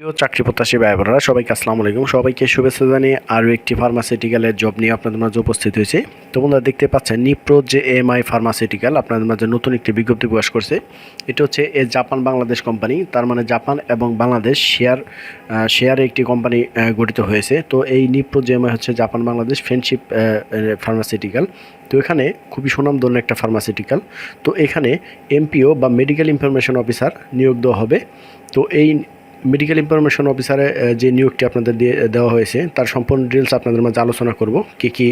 প্রিয় চাকরি প্রত্যাশী ভাই বোনেরা সবাইকে আসসালামু আলাইকুম। সবাইকে শুভেচ্ছা জানিয়ে আরও একটি ফার্মাসিউটিক্যালের জব নিয়ে আপনাদের মাঝে উপস্থিত হয়েছে। তো বন্ধুরা, দেখতে পাচ্ছেন নিপ্রো যে এম আই ফার্মাসিউটিক্যাল আপনাদের মাঝে নতুন একটি বিজ্ঞপ্তি প্রকাশ করছে। এটা হচ্ছে এ জাপান বাংলাদেশ কোম্পানি তার মানে জাপান এবং বাংলাদেশ শেয়ার শেয়ারে একটি কোম্পানি গঠিত হয়েছে। তো এই নিপ্রো যে এম আই হচ্ছে জাপান বাংলাদেশ ফ্রেন্ডশিপ ফার্মাসিউটিক্যাল তো এখানে খুবই সুনাম ধরনের একটা ফার্মাসিউটিক্যাল তো এখানে এমপিও বা মেডিকেল ইনফরমেশন অফিসার নিয়োগ দেওয়া হবে। তো এই মেডিকেল ইনফরমেশন অফিসারে যে নিয়োগটি আপনাদের দিয়ে দেওয়া হয়েছে, তার সম্পূর্ণ ডিটেলস আপনাদের মাঝে আলোচনা করব। কী কী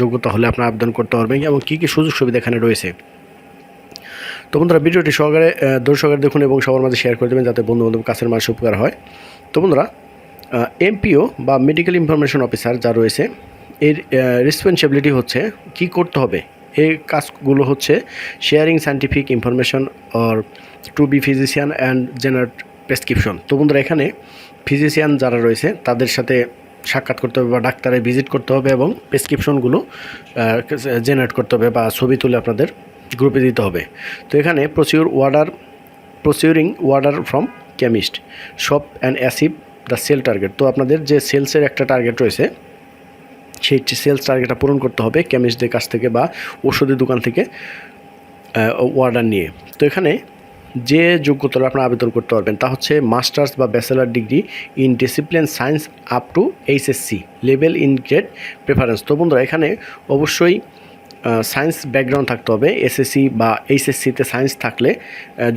যোগ্যতা হলে আপনারা আবেদন করতে পারবেন এবং কী কী সুযোগ সুবিধা এখানে রয়েছে। তো বন্ধুরা, ভিডিওটি সহকারে দর্শকের দেখুন এবং সবার মাঝে শেয়ার করে দেবেন যাতে বন্ধু বান্ধব কাছের মানুষ উপকার হয়। তো বন্ধুরা এমপিও বা মেডিকেল ইনফরমেশন অফিসার যা রয়েছে, এর রেসপন্সিবিলিটি হচ্ছে কি করতে হবে? এই কাজগুলো হচ্ছে sharing scientific information or to be physician and generate prescription. তো বন্ধুরা, এখানে ফিজিশিয়ান যারা রয়েছে, তাদের সাথে সাক্ষাৎ করতে হবে বা ডাক্তারে ভিজিট করতে হবে এবং প্রেসক্রিপশনগুলো জেনারেট করতে হবে বা ছবি তুলে আপনাদের গ্রুপে দিতে হবে। তো এখানে procure order procuring order from chemist shop and achieve the sale target তো আপনাদের যে সেলসের একটা টার্গেট রয়েছে, সেই সেলস টার্গেটটা পূরণ করতে হবে কেমিস্টদের কাছ থেকে বা ওষুধের দোকান থেকে অর্ডার নিয়ে। তো এখানে যে যোগ্যতার আপনারা আবেদন করতে পারবেন, তা হচ্ছে মাস্টার্স বা bachelor degree in discipline science up to HSC level in grade preference. তো বন্ধুরা, এখানে অবশ্যই সায়েন্স ব্যাকগ্রাউন্ড থাকতে হবে এসএসসি বা এইচএসসিতে সায়েন্স থাকলে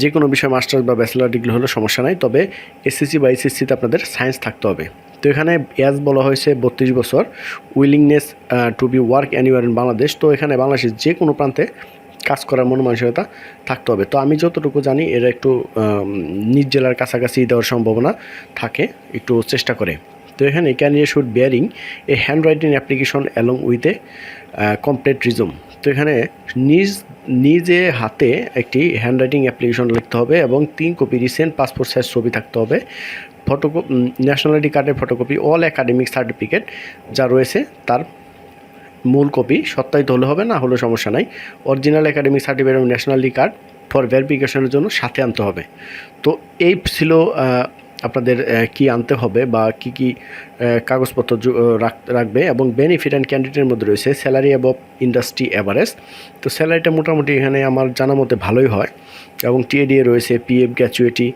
যে কোনো বিষয়ে মাস্টার্স বা ব্যাচেলার ডিগ্রি হলে সমস্যা নাই, তবে এসএসসি বা এইচএসসিতে আপনাদের সায়েন্স থাকতে হবে। তো এখানে এজ বলা হয়েছে বত্রিশ বছর, willingness to be work anywhere in Bangladesh. তো এখানে বাংলাদেশের যে কোনো প্রান্তে কাজ করার মন মানসিকতা থাকতে হবে। তো আমি যতটুকু জানি, এরা একটু নিজ জেলার কাছাকাছি দেওয়ার সম্ভাবনা থাকে, একটু চেষ্টা করে। তো এখানে candidate should bearing a hand writing application along with a complete resume তো এখানে নিজ, নিজে হাতে একটি হ্যান্ড রাইটিং অ্যাপ্লিকেশন লিখতে হবে এবং তিন কপি রিসেন্ট পাসপোর্ট সাইজ ছবি থাকতে হবে। ফটোকপি ন্যাশনালিটি কার্ডের ফটোকপি অল একাডেমিক সার্টিফিকেট যা রয়েছে, তার মূল কপি, সত্যায়িত হলে হবে না, হলে সমস্যা নাই। অরিজিনাল একাডেমিক সার্টিফিকেট এবং ন্যাশনালিটি কার্ড ফর ভেরিফিকেশনের জন্য সাথে আনতে হবে। তো এই ছিল আপনাদের কি আনতে হবে বা কি কি কাগজপত্র রাখ- রাখবে এবং বেনিফিট অ্যান্ড ক্যান্ডিডেটের মধ্যে রয়েছে স্যালারি অ্যাবভ ইন্ডাস্ট্রি অ্যাভারেজ তো স্যালারিটা মোটামুটি এখানে আমার জানা মতে ভালোই হয় এবং টিএডিএ রয়েছে PF gratuity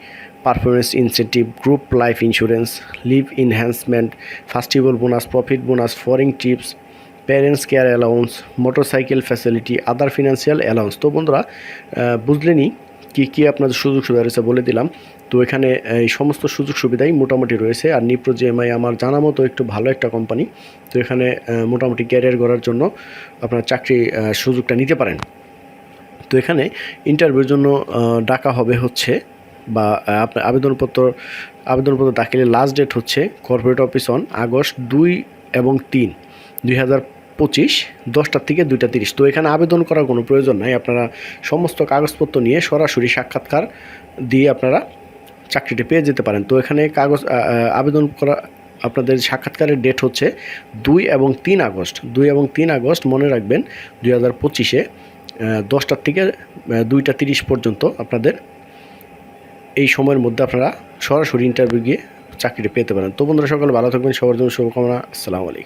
performance incentive group life insurance leave enhancement festival bonus profit bonus foreign tips parents care allowance, motorcycle facility, other financial allowance. তো বন্ধুরা কি কী কী আপনাদের সুযোগ সুবিধা রয়েছে বলে দিলাম। তো এখানে এই সমস্ত সুযোগ সুবিধাই মোটামুটি রয়েছে। আর নিপ্রো জিএমআই আমার জানা মতো একটু ভালো একটা কোম্পানি তো এখানে মোটামুটি ক্যারিয়ার গড়ার জন্য আপনার চাকরি সুযোগটা নিতে পারেন। তো এখানে ইন্টারভিউর জন্য ডাকা হবে হচ্ছে বা আপনার আবেদনপত্র আবেদনপত্র দাখিলের লাস্ট ডেট হচ্ছে কর্পোরেট অফিস অন আগস্ট দুই এবং তিন, দুই হাজার পঁচিশ, দশটার থেকে দুইটা তিরিশ। তো এখানে আবেদন করার কোনো প্রয়োজন নাই। আপনারা সমস্ত কাগজপত্র নিয়ে সরাসরি সাক্ষাৎকার দিয়ে আপনারা চাকরিটি পেয়ে যেতে পারেন। তো এখানে কাগজ আবেদন করা, আপনাদের সাক্ষাৎকারের ডেট হচ্ছে দুই এবং তিন আগস্ট। দুই এবং তিন আগস্ট, মনে রাখবেন, দুই হাজার পঁচিশে দশটার থেকে দুইটা তিরিশ পর্যন্ত আপনাদের এই সময়ের মধ্যে আপনারা সরাসরি ইন্টারভিউ গিয়ে চাকরিটি পেতে পারেন। তো বন্ধুরা, সকলে ভালো থাকবেন। সবার জন্য শুভকামনা। আসসালামু আলাইকুম।